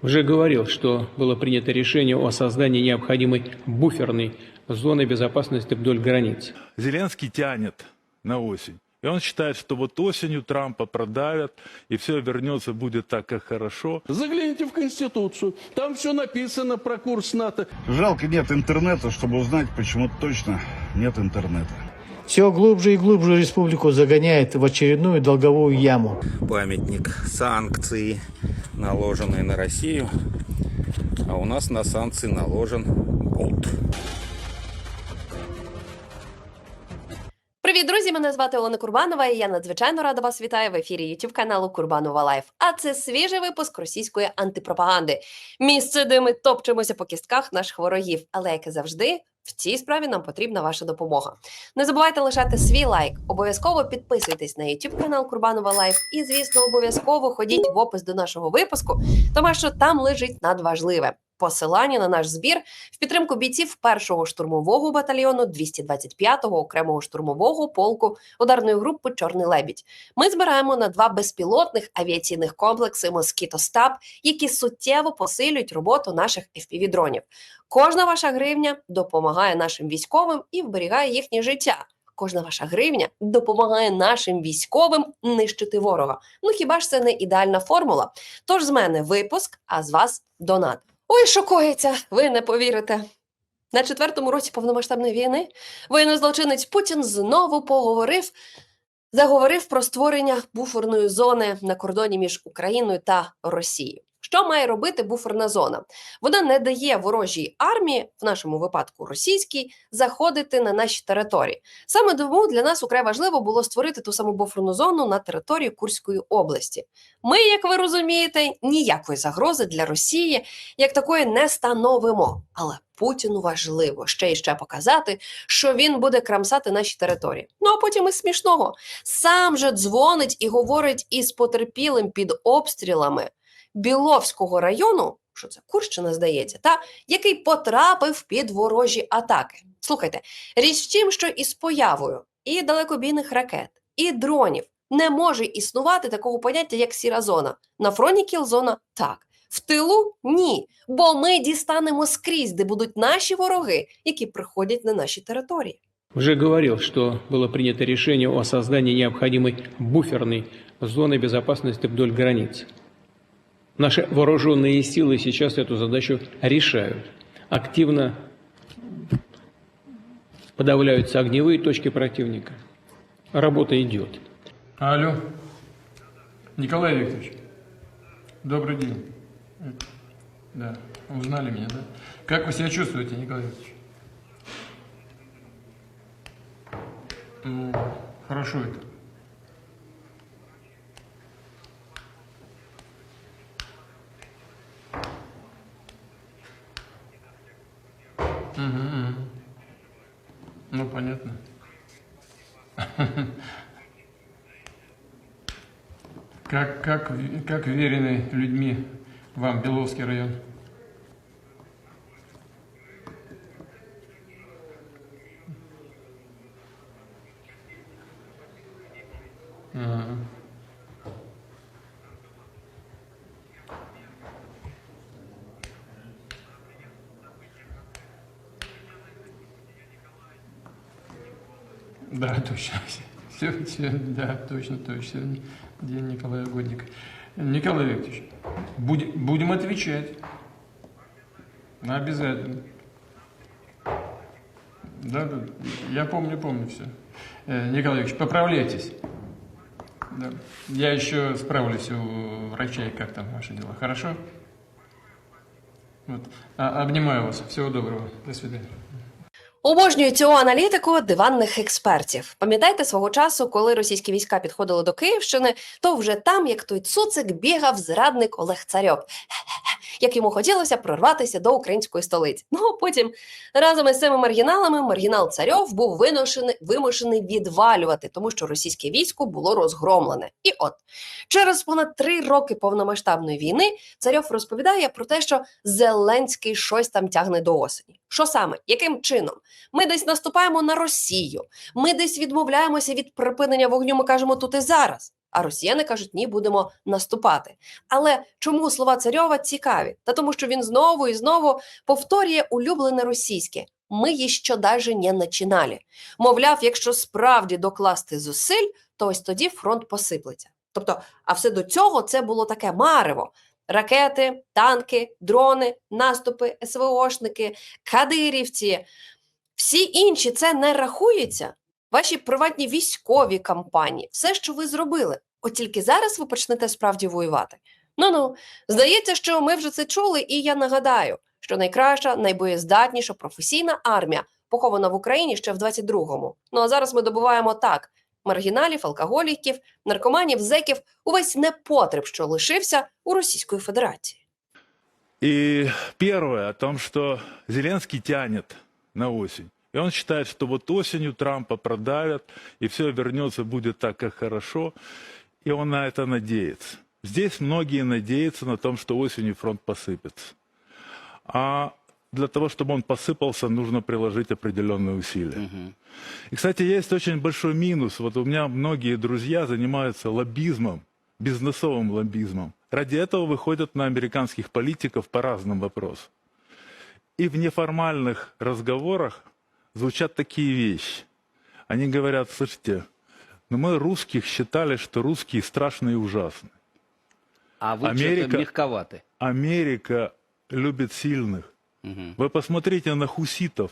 Уже говорил, что было принято решение о создании необходимой буферной зоны безопасности вдоль границ. Зеленский тянет на осень. И он считает, что вот осенью Трампа продавят, и все вернется, будет так, как хорошо. Загляните в Конституцию. Там все написано про курс НАТО. Жалко нет интернета, чтобы узнать, почему точно нет интернета. Все глубже и глубже республику загоняет в очередную долговую яму. памятник санкции, наложенные на Россию, а у нас на санкции наложен болт. Привіт, друзі! Мене звати Олена Курбанова, і я надзвичайно рада вас вітаю в ефірі youtube каналу Курбанова Лайф. А це свіжий випуск російської антипропаганди. Місце, де ми топчемося по кістках наших ворогів. Але як і завжди, в цій справі нам потрібна ваша допомога. Не забувайте лишати свій лайк. Обов'язково підписуйтесь на youtube канал Курбанова Лайф. І, звісно, обов'язково ходіть в опис до нашого випуску, тому що там лежить надважливе. Посилання на наш збір в підтримку бійців першого штурмового батальйону 225-го окремого штурмового полку ударної групи Чорний лебідь. Ми збираємо на два безпілотних авіаційних комплекси Москіто Стаб, які суттєво посилюють роботу наших fpv дронів. Кожна ваша гривня допомагає нашим військовим і вберігає їхнє життя. Кожна ваша гривня допомагає нашим військовим нищити ворога. Ну хіба ж це не ідеальна формула? Тож з мене випуск, а з вас донат. Ой, шокується, ви не повірите. На четвертому році повномасштабної війни воєнний злочинець Путін знову поговорив, заговорив про створення буферної зони на кордоні між Україною та Росією. Що має робити буферна зона? Вона не дає ворожій армії, в нашому випадку російській, заходити на наші території. Саме тому для нас украй важливо було створити ту саму буферну зону на території Курської області. Ми, як ви розумієте, ніякої загрози для Росії як такої не становимо. Але Путіну важливо ще і ще показати, що він буде крамсати наші території. Ну а потім із смішного сам же дзвонить і говорить із потерпілим під обстрілами Біловського району, що це Курщина, здається, та який потрапив під ворожі атаки. Слухайте, річ в тім, що із появою і далекобійних ракет, і дронів не може існувати такого поняття, як сіра зона. На фронті кілзона так. В тилу ні, бо ми дістанемо скрізь, де будуть наші вороги, які приходять на наші території. Уже говорил, что было принято решение о создании необходимой буферной зоны безопасности вдоль границ. Наши вооруженные силы сейчас эту задачу решают. Активно подавляются огневые точки противника. Работа идет. Алло. Николай Викторович. Добрый день. Да. Узнали меня, да? Как вы себя чувствуете, Николай Викторович? Ну, хорошо это. Как, как, верены людьми вам Беловский район? Да, точно. Все, да, точно, точно. День Николая Годника. Николай Викторович, будем, будем отвечать. Обязательно. Да, да, я помню, помню все. Николай Викторович, поправляйтесь. Да. Я еще справлюсь у врачей, как там ваши дела. Хорошо? Вот. А- обнимаю вас. Всего доброго. До свидания. Обожнюю цього аналітику диванних експертів. Пам'ятаєте свого часу, коли російські війська підходили до Київщини, то вже там, як той цуцик, бігав зрадник Олег Царьов, як йому хотілося прорватися до української столиці. Ну потім разом із цими маргіналами маргінал Царьов був виношений, вимушений відвалювати, тому що російське військо було розгромлене. І от через понад три роки повномасштабної війни Царьов розповідає про те, що Зеленський щось там тягне до осені. Що саме? Яким чином? Ми десь наступаємо на Росію. Ми десь відмовляємося від припинення вогню. Ми кажемо тут і зараз. А росіяни кажуть, ні, будемо наступати. Але чому слова царьова цікаві? Та тому, що він знову і знову повторює улюблене російське. Ми ще даже не начинали. Мовляв, якщо справді докласти зусиль, то ось тоді фронт посиплеться. Тобто, а все до цього це було таке марево: ракети, танки, дрони, наступи, СВОшники, кадирівці. Всі інші це не рахується. Ваші приватні військові кампанії, все, що ви зробили. От тільки зараз ви почнете справді воювати. Ну ну, здається, що ми вже це чули, і я нагадаю, що найкраща, найбоєздатніша професійна армія похована в Україні ще в 22-му. Ну а зараз ми добуваємо так: маргіналів, алкоголіків, наркоманів, зеків, увесь непотреб, що лишився у Російської Федерації. И первое о том, что Зеленский тянет на осень. И он считает, что вот осенью Трампа продавят, и все вернется, будет так, как хорошо. И он на это надеется. Здесь многие надеются на том, что осенью фронт посыпется. А для того, чтобы он посыпался, нужно приложить определенные усилия. И, кстати, есть очень большой минус. Вот у меня многие друзья занимаются лоббизмом, бизнесовым лоббизмом. Ради этого выходят на американских политиков по разным вопросам. И в неформальных разговорах звучат такие вещи. Они говорят, слушайте, ну мы русских считали, что русские страшные и ужасные. А вы Америка- мягковаты. Америка любит сильных. Вы посмотрите на хуситов.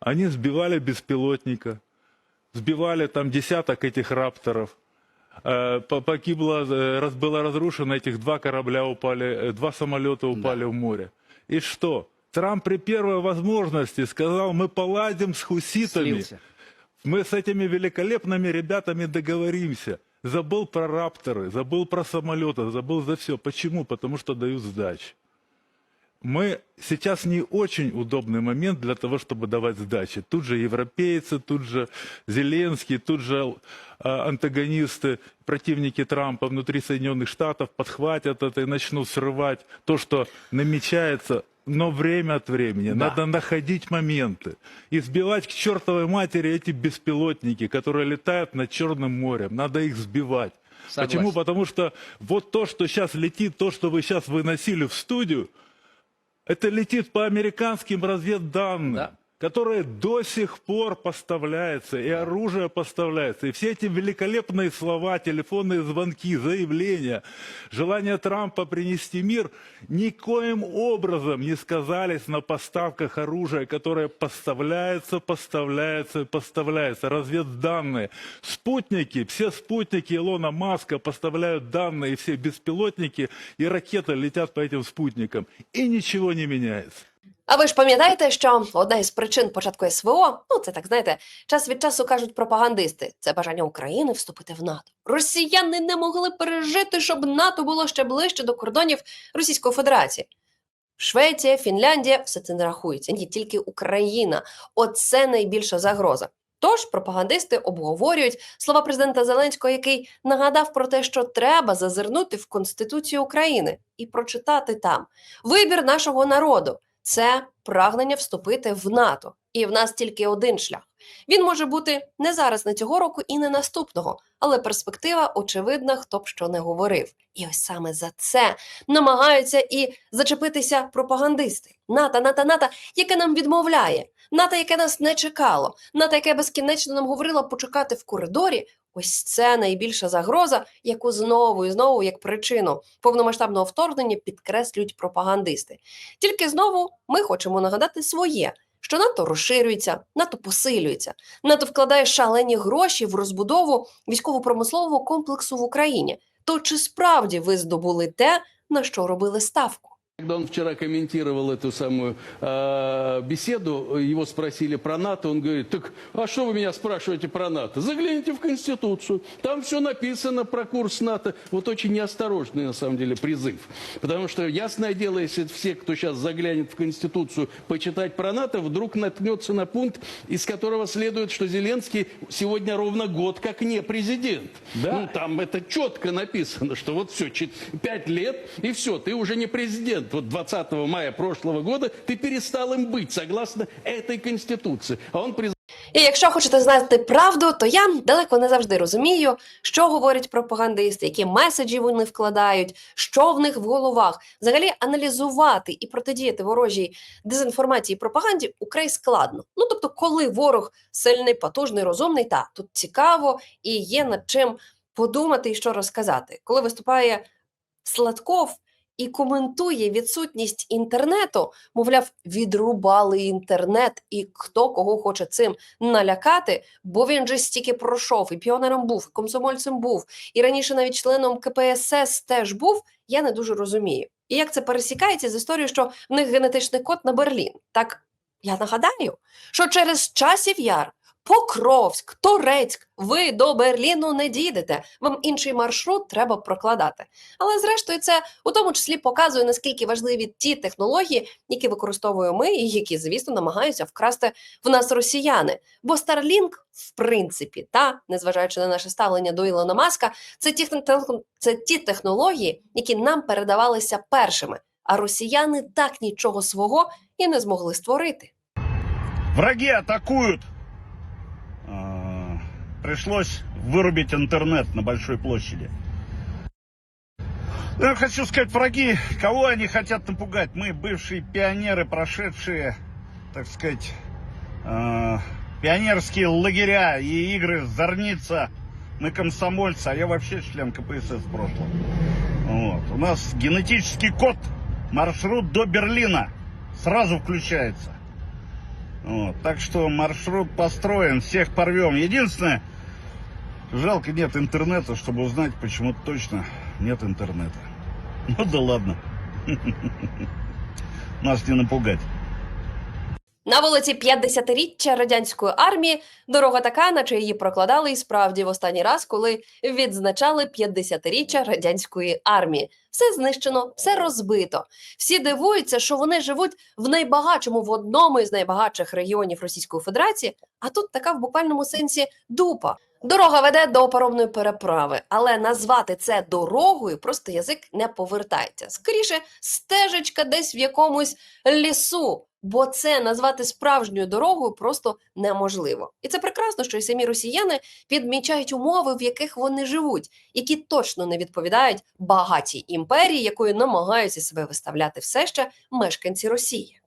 Они сбивали беспилотника, сбивали там десяток этих рапторов. Э, по- Погибло, э, раз, было разрушено, этих два корабля упали, э, два самолета упали в море. И что? Трамп при первой возможности сказал, мы поладим с хуситами. Слился. Мы с этими великолепными ребятами договоримся. Забыл про рапторы, забыл про самолеты, забыл за все. Почему? Потому что дают сдачи. Мы сейчас не очень удобный момент для того, чтобы давать сдачи. Тут же европейцы, тут же Зеленский, тут же э, антагонисты, противники Трампа внутри Соединенных Штатов подхватят это и начнут срывать то, что намечается. Но время от времени Да. надо находить моменты и сбивать к чертовой матери эти беспилотники, которые летают над Черным морем. Надо их сбивать. Согласен. Почему? Потому что вот то, что сейчас летит, то, что вы сейчас выносили в студию, это летит по американским разведданным, Да. Которые до сих пор поставляются, и оружие поставляется. И все эти великолепные слова, телефонные звонки, заявления, желание Трампа принести мир никоим образом не сказались на поставках оружия, которое поставляется, поставляется поставляется. Разведданные. Спутники, все спутники Илона Маска поставляют данные, и все беспилотники и ракеты летят по этим спутникам. И ничего не меняется. А ви ж пам'ятаєте, що одна із причин початку СВО, ну це так знаєте, час від часу кажуть пропагандисти, це бажання України вступити в НАТО. Росіяни не могли пережити, щоб НАТО було ще ближче до кордонів Російської Федерації. Швеція, Фінляндія, все це не рахується. Ні, тільки Україна. Оце найбільша загроза. Тож пропагандисти обговорюють слова президента Зеленського, який нагадав про те, що треба зазирнути в Конституцію України і прочитати там вибір нашого народу це прагнення вступити в НАТО. І в нас тільки один шлях. Він може бути не зараз, не цього року і не наступного, але перспектива очевидна, хто б що не говорив. І ось саме за це намагаються і зачепитися пропагандисти. НАТО, НАТО, НАТО, яке нам відмовляє, НАТО, яке нас не чекало, НАТО, яке безкінечно нам говорило почекати в коридорі. Ось це найбільша загроза, яку знову і знову, як причину повномасштабного вторгнення, підкреслюють пропагандисти. Тільки знову ми хочемо нагадати своє, що НАТО розширюється, НАТО посилюється, НАТО вкладає шалені гроші в розбудову військово-промислового комплексу в Україні. То чи справді ви здобули те, на що робили ставку? Когда он вчера комментировал эту самую э, беседу, его спросили про НАТО, он говорит, так а что вы меня спрашиваете про НАТО? Загляните в Конституцию, там все написано про курс НАТО. Вот очень неосторожный на самом деле призыв. Потому что, ясное дело, если все, кто сейчас заглянет в Конституцию, почитать про НАТО, вдруг наткнется на пункт, из которого следует, что Зеленский сегодня ровно год как не президент. Да. Ну, там это четко написано, что вот все, пять лет, и все, ты уже не президент. Вот 20 мая прошлого года ты перестал им быть, согласно этой Конституции. А он признал І якщо хочете знати правду, то я далеко не завжди розумію, що говорять пропагандисти, які меседжі вони вкладають, що в них в головах. Взагалі аналізувати і протидіяти ворожій дезінформації і пропаганді украй складно. Ну тобто, коли ворог сильний, потужний, розумний, та тут цікаво і є над чим подумати і що розказати. Коли виступає Сладков і коментує відсутність інтернету, мовляв, відрубали інтернет, і хто кого хоче цим налякати, бо він же стільки пройшов, і піонером був, і комсомольцем був, і раніше навіть членом КПСС теж був. Я не дуже розумію. І як це пересікається з історією, що в них генетичний код на Берлін. Так я нагадаю, що через часів яр. Покровськ, Торецьк, ви до Берліну не дійдете. Вам інший маршрут треба прокладати. Але зрештою, це у тому числі показує наскільки важливі ті технології, які використовуємо ми, і які, звісно, намагаються вкрасти в нас росіяни. Бо Starlink, в принципі, та незважаючи на наше ставлення до Ілона Маска, це ті, це ті технології, які нам передавалися першими. А росіяни так нічого свого і не змогли створити. Враги атакуют. Пришлось вырубить интернет на большой площади. Ну, Я хочу сказать, враги, кого они хотят напугать? Мы, бывшие пионеры, прошедшие, так сказать, э, пионерские лагеря и игры «Зорница». Мы комсомольцы, а я вообще член КПСС в прошлом. Вот. У нас генетический код, маршрут до Берлина сразу включается. Вот. Так что маршрут построен, всех порвем. Единственное, жалко нет интернета, чтобы узнать, почему точно нет интернета. Ну да ладно. Нас не напугать. На вулиці 50-річчя радянської армії дорога така, наче її прокладали і справді в останній раз, коли відзначали 50-річчя радянської армії. Все знищено, все розбито. Всі дивуються, що вони живуть в найбагатшому в одному із найбагатших регіонів Російської Федерації. А тут така в буквальному сенсі дупа. Дорога веде до паромної переправи, але назвати це дорогою просто язик не повертається. Скоріше, стежечка десь в якомусь лісу, бо це назвати справжньою дорогою просто неможливо. І це прекрасно, що і самі росіяни підмічають умови, в яких вони живуть, які точно не відповідають багатій імперії, якою намагаються себе виставляти все ще мешканці Росії.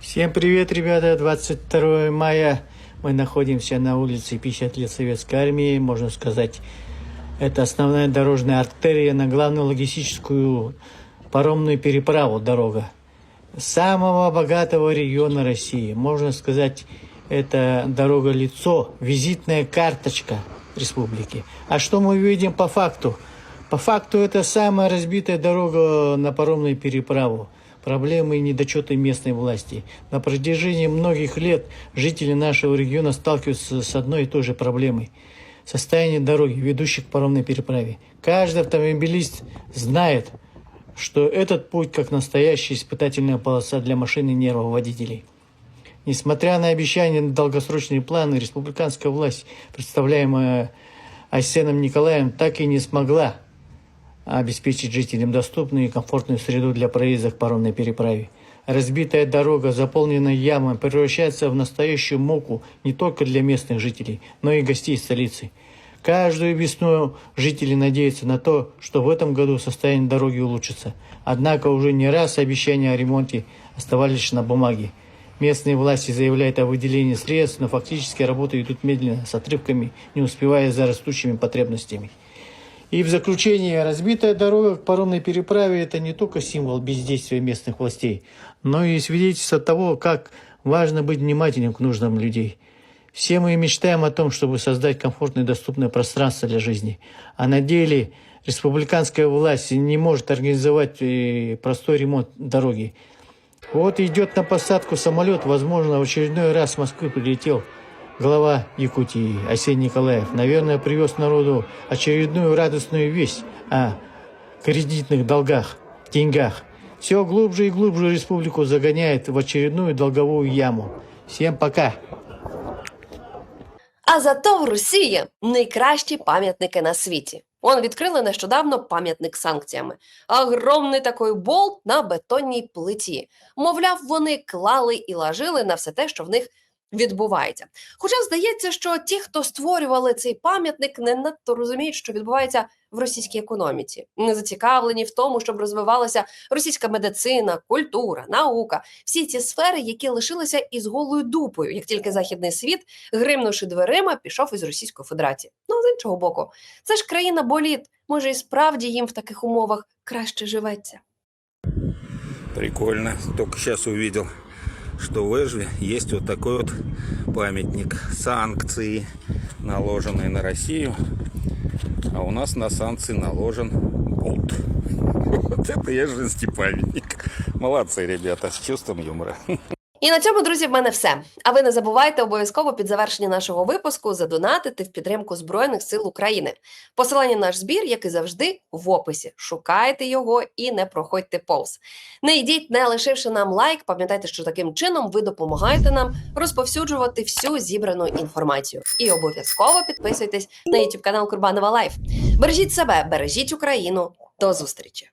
Всем привет, ребята. 22 мая мы находимся на улице 50 лет Советской Армии. Можно сказать, это основная дорожная артерия на главную логистическую паромную переправу дорога. Самого богатого региона России. Можно сказать, это дорога-лицо, визитная карточка республики. А что мы видим по факту? По факту это самая разбитая дорога на паромную переправу. Проблемы и недочеты местной власти. На протяжении многих лет жители нашего региона сталкиваются с одной и той же проблемой. Состояние дороги, ведущей к паромной переправе. Каждый автомобилист знает, что этот путь как настоящая испытательная полоса для машин и нервов водителей. Несмотря на обещания на долгосрочные планы, республиканская власть, представляемая Айсеном Николаем, так и не смогла обеспечить жителям доступную и комфортную среду для проезда к паромной переправе. Разбитая дорога, заполненная ямами, превращается в настоящую муку не только для местных жителей, но и гостей столицы. Каждую весну жители надеются на то, что в этом году состояние дороги улучшится. Однако уже не раз обещания о ремонте оставались на бумаге. Местные власти заявляют о выделении средств, но фактически работы идут медленно, с отрывками, не успевая за растущими потребностями. И в заключение, разбитая дорога к паромной переправе – это не только символ бездействия местных властей, но и свидетельство того, как важно быть внимательным к нуждам людей. Все мы мечтаем о том, чтобы создать комфортное и доступное пространство для жизни. А на деле республиканская власть не может организовать э, простой ремонт дороги. Вот идет на посадку самолет, возможно, в очередной раз с Москвы прилетел глава Якутии Арсений Николаев. Наверное, привез народу очередную радостную весть о кредитных долгах, деньгах. Все глубже и глубже республику загоняет в очередную долговую яму. Всем пока! А зато в Росії найкращі пам'ятники на світі. Он відкрили нещодавно пам'ятник санкціями. Огромний такий болт на бетонній плиті. Мовляв, вони клали і лажили на все те, що в них відбувається. Хоча здається, що ті, хто створювали цей пам'ятник, не надто розуміють, що відбувається в російській економіці, не зацікавлені в тому, щоб розвивалася російська медицина, культура, наука, всі ці сфери, які лишилися із голою дупою, як тільки західний світ, гримнувши дверима, пішов із Російської Федерації. Ну з іншого боку, це ж країна боліт. Може, і справді їм в таких умовах краще живеться. Прикольно. Только сейчас увидел, что в Эжве есть вот такой вот памятник. Санкции, наложенные на Россию. А у нас на санкции наложен болт. Вот это ежинский памятник. Молодцы, ребята, с чувством юмора. І на цьому, друзі, в мене все. А ви не забувайте обов'язково під завершення нашого випуску задонатити в підтримку Збройних сил України. Посилання на наш збір, як і завжди, в описі. Шукайте його і не проходьте повз. Не йдіть, не лишивши нам лайк. Пам'ятайте, що таким чином ви допомагаєте нам розповсюджувати всю зібрану інформацію. І обов'язково підписуйтесь на YouTube канал Курбанова Лайф. Бережіть себе, бережіть Україну. До зустрічі!